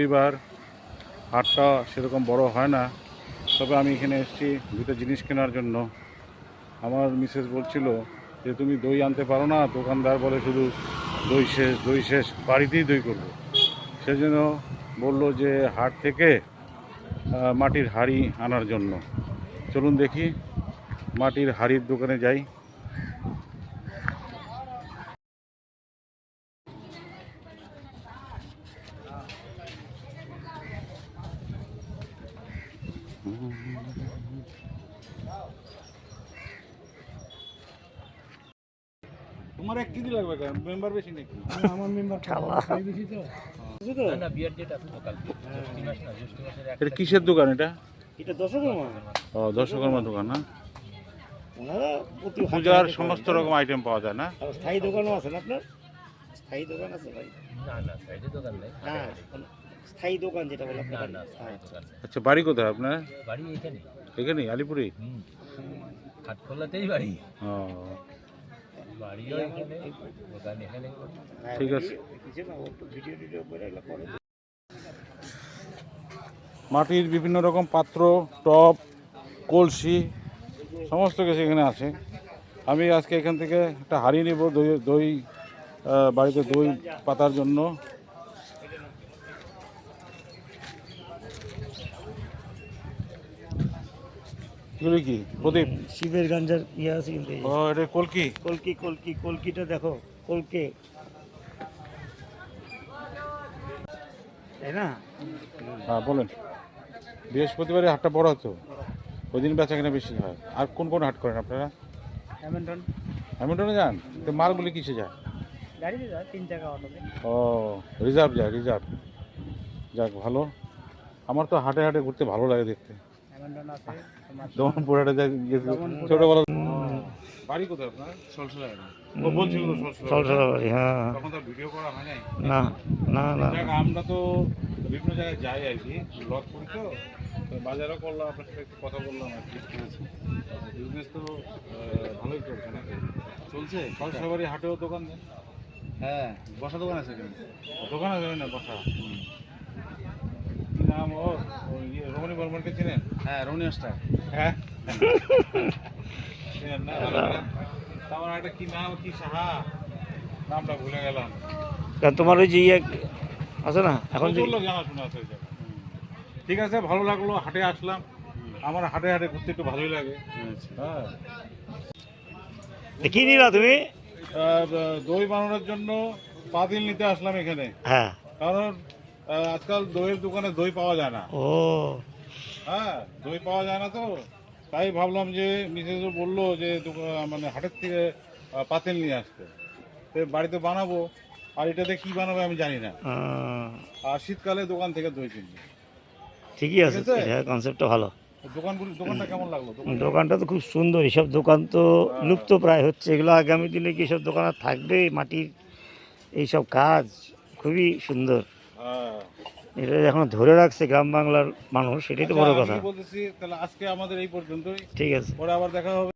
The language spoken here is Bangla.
রবিবার হাটটা সেরকম বড় হয় না। তবে আমি এখানে এসেছি দুটো জিনিস কেনার জন্য। আমার মিসেস বলছিল যে, তুমি দই আনতে পারো না। দোকানদার বলে, শুধু দই শেষ দই শেষ, বাড়িতেই দই করব। সেজন্য বলল যে, হাট থেকে মাটির হাড়ি আনার জন্য। চলুন দেখি, মাটির হাড়ির দোকানে যাই। তোমার এক কেজি লাগবে কেন? মেম্বার বেশি নাকি? আমার মেম্বার বেশি তো? এটা কিসের দোকান এটা? এটা দশকর্মা। ও দর্শকর্মা দোকান না? ওনারা প্রতি পূজার সমস্ত রকম আইটেম পাওয়া যায় না? আর স্থায়ী দোকানও আছে না আপনার? স্থায়ী দোকান আছে ভাই? না না সাইডে দোকান নেই। হ্যাঁ স্থায়ী দোকান যেটা বলে না আপনার হ্যাঁ। আচ্ছা বাড়ি কোথায় আপনার? বাড়ি এখানে আলিপুরে হুম। হাটখোলাতেই বাড়ি। ও বাড়িও এখানে দোকান এখানে। হ্যাঁ, ঠিক আছে। মাটির বিভিন্ন রকম পাত্র টপ কলসি সমস্ত কিছু এখানে আছে। আমি আজকে এখান থেকে একটা হারিয়ে নেব দই দই বাড়িতে দই পাতার জন্য। এগুলো কি? প্রদীপ? শিবের গাঞ্জার ইয়ে আছে কিন্তু ও এটা কলকি? কলকি কলকি কলকিটা দেখো কলকে। তাই না? হ্যাঁ বলেন। বৃহস্পতিবারে হাটটা বড় হতো। ওই দিন বেচা কেনা বেশি হয়। আর কোন কোন হাট করেন আপনারা? হ্যামিল্টন। হ্যামিল্টনে যান? তো মালগুলি কিসে যায়? গাড়িতে যায় তিন টাকা অটোতে। ও রিজার্ভ যায় রিজার্ভ। যাক ভালো। আমার তো হাটে হাটে ঘুরতে ভালো লাগে দেখতে। ছোটবেলা বাড়ি কোথায় আপনার? সলসলা ও বলছিল তো সলসলা সলসলা বাড়ি হ্যাঁ। তখন তো ভিডিও করা হয় নাই। না না না। আমরা তো বিভিন্ন জায়গায় যাই আর কি ব্লগ করি তো। বাজারও করলাম আপনার সাথে একটু কথা বললাম আর কি। বিজনেস তো ভালোই চলছে নাকি? চলছে সলসলাবাড়ি হাটেও দোকান হ্যাঁ বসা দোকান আছে দোকান আছে না বসা নাম ওই ইয়ে, রমণী বর্মনকে চিনেন? হ্যাঁ রনি স্টার হ্যাঁ? চিনেন না? ভালো একটা কি নাম কি সাহা? নামটা ভুলে গেলাম। তোমার ওই যে ইয়ে আছে না? এখন জানাশোনা আছে। ঠিক আছে ভালো লাগল হাটে আসলাম। আমার হাটে হাটে ঘুরতে একটু ভালোই লাগে। হ্যাঁ। কি নিলা তুমি? আর, দই বানানোর জন্য পাতিল নিতে আসলাম এখানে। হ্যাঁ। কারণ আজকাল দইয়ের দোকানে দই পাওয়া যায় না। ও। হ্যাঁ দই পাওয়া যায় না তো। তাই ভাবলাম যে মিসেস বলল যে মানে হাটের থেকে পাতিল নিয়ে আসতে। তো বাড়িতে বানাবো আর এটাতে কি বানাবে আমি জানি না। আর শীতকালে দোকান থেকে দই কিনবো। ঠিকই আছে হ্যাঁ কনসেপ্টটা ভালো। দোকানগুলি দোকানটা কেমন লাগল? দোকান দোকানটা তো খুব সুন্দর এসব দোকান তো লুপ্ত প্রায় হচ্ছে। এগুলো আগামী দিনে কি সব দোকান থাকবে মাটির এইসব কাজ খুবই সুন্দর। হ্যাঁ এটা এখন ধরে রাখছে গ্রাম বাংলার মানুষ এটাই তো বড় আচ্ছা, কথা। বলতেছি তাহলে আজকে আমাদের এই পর্যন্তই। ঠিক আছে। পরে আবার দেখা হবে।